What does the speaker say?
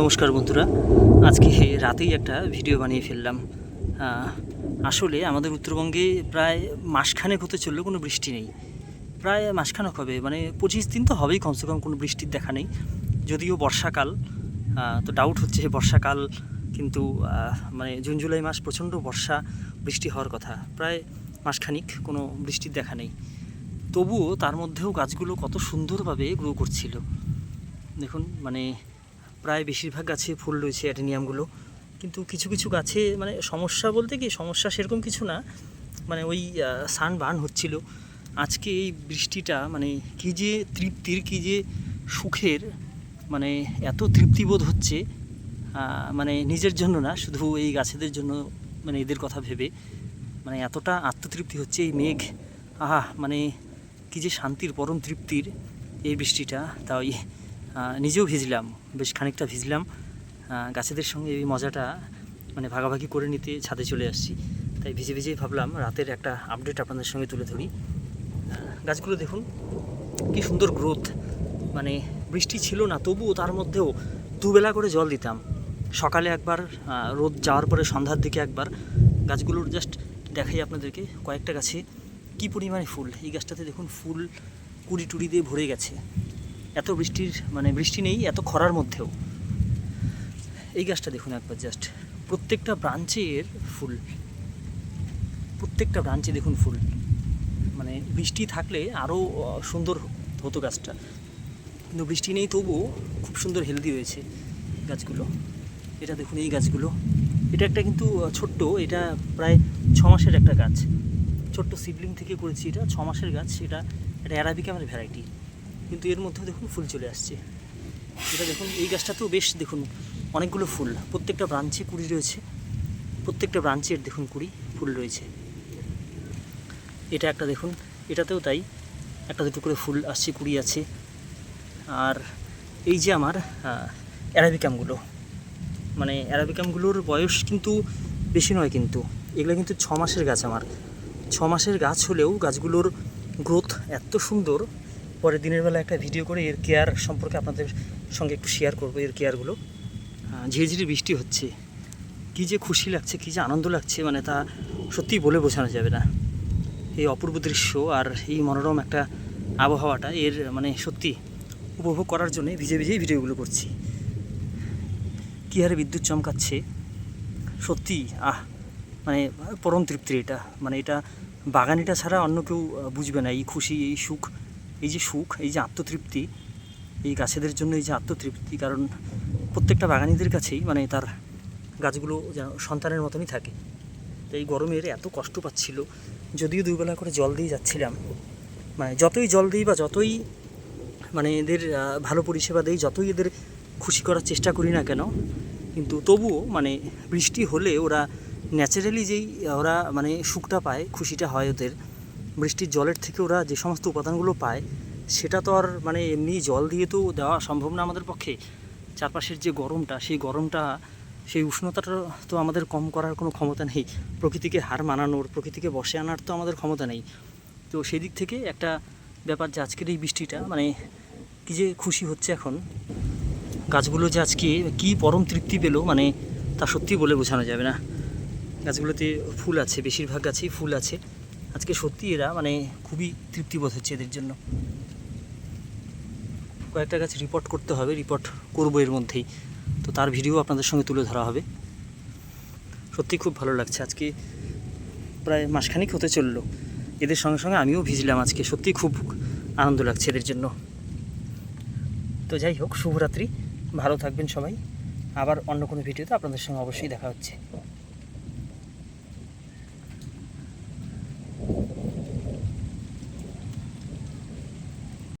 নমস্কার বন্ধুরা। আজকে রাতেই একটা ভিডিও বানিয়ে ফেললাম। আসলে আমাদের উত্তরবঙ্গে প্রায় মাসখানেক হতে চলল কোনো বৃষ্টি নেই। প্রায় মাসখানেক হবে মানে পঁচিশ দিন তো হবেই কমসে কম কোনো বৃষ্টির দেখা নেই। যদিও বর্ষাকাল তো ডাউট হচ্ছে বর্ষাকাল, কিন্তু মানে জুন, জুলাই মাস প্রচণ্ড বর্ষা, বৃষ্টি হওয়ার কথা। প্রায় মাসখানিক কোনো বৃষ্টির দেখা নেই। তবুও তার মধ্যেও গাছগুলো কত সুন্দরভাবে গ্রো করছিল। দেখুন মানে প্রায় বেশিরভাগ গাছে ফুল রয়েছে অ্যাটেনিয়ামগুলো কিন্তু কিছু কিছু গাছে মানে সমস্যা বলতে কি, সমস্যা সেরকম কিছু না। মানে ওই সান বার্ন হচ্ছিল। আজকে এই বৃষ্টিটা মানে কী যে তৃপ্তির, কী যে সুখের মানে এত তৃপ্তিবোধ হচ্ছে মানে নিজের জন্য না, শুধু এই গাছেদের জন্য মানে এদের কথা ভেবে। মানে এতটা আত্মতৃপ্তি হচ্ছে এই মেঘ। আহা মানে কী যে শান্তির, পরম তৃপ্তির এই বৃষ্টিটা। তাই নিজেও ভিজলাম, বেশ খানিকটা ভিজলাম। গাছেদের সঙ্গে এই মজাটা মানে ভাগাভাগি করে নিতে ছাদে চলে আসছি। তাই ভিজে ভিজেই ভাবলাম রাতের একটা আপডেট আপনাদের সঙ্গে তুলে ধরি। গাছগুলো দেখুন, কি সুন্দর গ্রোথ মানে বৃষ্টি ছিল না, তবুও তার মধ্যেও দুবেলা করে জল দিতাম। সকালে একবার রোদ যাওয়ার পরে সন্ধ্যার দিকে একবার। গাছগুলোর জাস্ট দেখাই আপনাদেরকে কয়েকটা গাছে কি পরিমাণে ফুল। এই গাছটাতে দেখুন ফুল কুড়ি টুড়ি দিয়ে ভরে গেছে। এত বৃষ্টির মানে বৃষ্টি নেই, এত খরার মধ্যেও। এই গাছটা দেখুন একবার জাস্ট প্রত্যেকটা ব্রাঞ্চের ফুল। প্রত্যেকটা ব্রাঞ্চে দেখুন ফুল। মানে বৃষ্টি থাকলে আরও সুন্দর হতো গাছটা। কিন্তু বৃষ্টি নেই তবুও খুব সুন্দর হেলদি হয়েছে গাছগুলো। এটা দেখুন এই গাছগুলো। এটা একটা কিন্তু ছোট্ট, এটা প্রায় ছ মাসের একটা গাছ। ছোট্ট সিবলিং থেকে করেছি এটা, ছ মাসের গাছ। এটা এটা অ্যারাবিকামের ভ্যারাইটি কিন্তু এর মধ্যেও দেখুন ফুল চলে আসছে। এটা দেখুন, এই গাছটাতেও বেশ দেখুন অনেকগুলো ফুল। প্রত্যেকটা ব্রাঞ্চে কুড়ি রয়েছে। প্রত্যেকটা ব্রাঞ্চের দেখুন কুড়ি ফুল রয়েছে। এটা একটা দেখুন, এটাতেও তাই একটা দুটো করে ফুল আসছে, কুড়ি আছে। আর এই যে আমার অ্যারাবিকামগুলো। মানে অ্যারাবিকামগুলোর বয়স কিন্তু বেশি নয় কিন্তু। এগুলো কিন্তু ছ মাসের গাছ আমার। ছ মাসের গাছ হলেও গাছগুলোর গ্রোথ এত সুন্দর পরে দিনের বেলা একটা ভিডিও করে এর কেয়ার সম্পর্কে আপনাদের সঙ্গে একটু শেয়ার করব, এর কেয়ারগুলো ঝিরিঝিরি বৃষ্টি হচ্ছে। কী যে খুশি লাগছে, কী যে আনন্দ লাগছে মানে তা সত্যিই বলে বোঝানো যাবে না। এই অপূর্ব দৃশ্য আর এই মনোরম একটা আবহাওয়াটা এর মানে সত্যি উপভোগ করার জন্য ভিজে ভিজেই ভিডিওগুলো করছি। কী হারে বিদ্যুৎ চমকাচ্ছে। সত্যি আহ মানে পরম তৃপ্তি এটা। মানে এটা বাগানিটা ছাড়া অন্য কেউ বুঝবে না। এই খুশি, এই সুখ এই যে সুখ, এই যে আত্মতৃপ্তি, এই গাছেদের জন্য এই যে আত্মতৃপ্তি, কারণ প্রত্যেকটা বাগানিদের কাছেই মানে তার গাছগুলো যেন সন্তানের মতনই থাকে। তো এই গরমের এত কষ্ট পাচ্ছিল, যদিও দুবেলা করে জল দিয়ে যাচ্ছিলাম। মানে যতই জল দিই বা যতই মানে এদের ভালো পরিষেবা দেই, যতই এদের খুশি করার চেষ্টা করি না কেন, কিন্তু তবুও মানে বৃষ্টি হলে ওরা ন্যাচারালি যেই, ওরা মানে সুখটা পায়, খুশিটা হয় ওদের। বৃষ্টির জলের থেকে ওরা যে সমস্ত উপাদানগুলো পায়, সেটা তো আর মানে এমনি জল দিয়ে তো দেওয়া সম্ভব না আমাদের পক্ষে। চারপাশের যে গরমটা, সেই গরমটা, সেই উষ্ণতাটা তো আমাদের কম করার কোনো ক্ষমতা নেই। প্রকৃতিকে হার মানানোর, প্রকৃতিকে বসে আনার তো আমাদের ক্ষমতা নেই। তো সেই দিক থেকে একটা ব্যাপার যে আজকের এই বৃষ্টিটা মানে কী যে খুশি হচ্ছে এখন। গাছগুলো যে আজকে কী পরম তৃপ্তি পেল মানে তা সত্যি বলে বোঝানো যাবে না। গাছগুলোতে ফুল আছে, বেশিরভাগ গাছেই ফুল আছে। আজকে সত্যি এরা মানে খুবই তৃপ্তিবোধ হচ্ছে এদের জন্য। কয়েকটা গাছ রিপোর্ট করতে হবে রিপোর্ট করব এর মধ্যেই। তো তার ভিডিও আপনাদের সঙ্গে তুলে ধরা হবে। সত্যি খুব ভালো লাগছে। আজকে প্রায় মাসখানিক হতে চলল। এদের সঙ্গে সঙ্গে আমিও ভিজলাম আজকে। সত্যি খুব আনন্দ লাগছে এদের জন্য। তো যাই হোক, শুভরাত্রি। ভালো থাকবেন সবাই। আবার অন্য কোনো ভিডিওতে আপনাদের সঙ্গে অবশ্যই দেখা হচ্ছে।